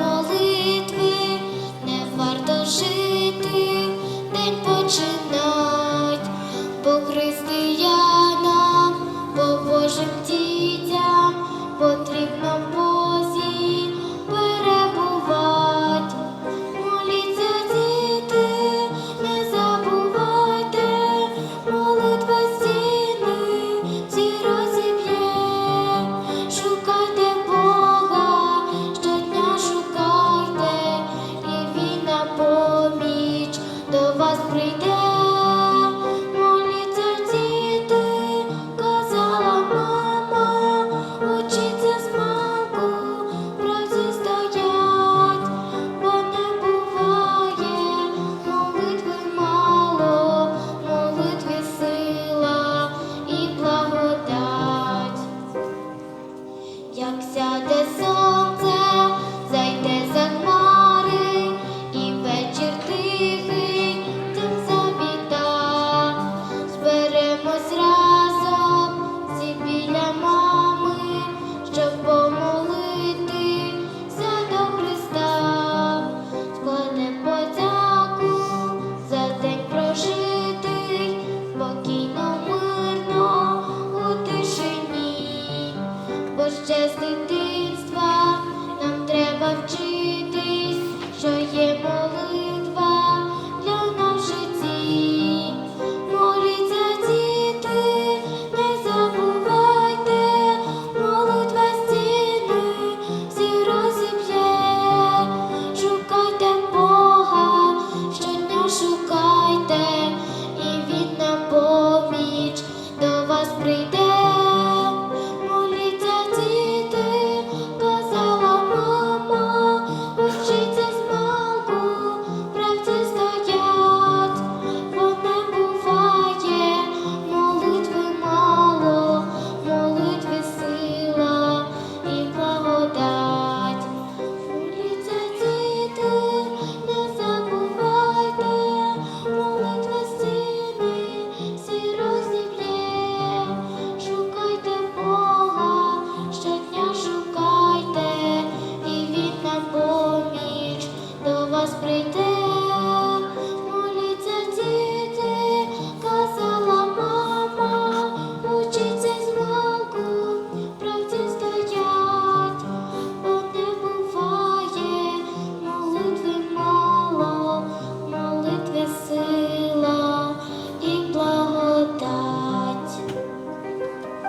молитви, не варто жити, день починає. sonríe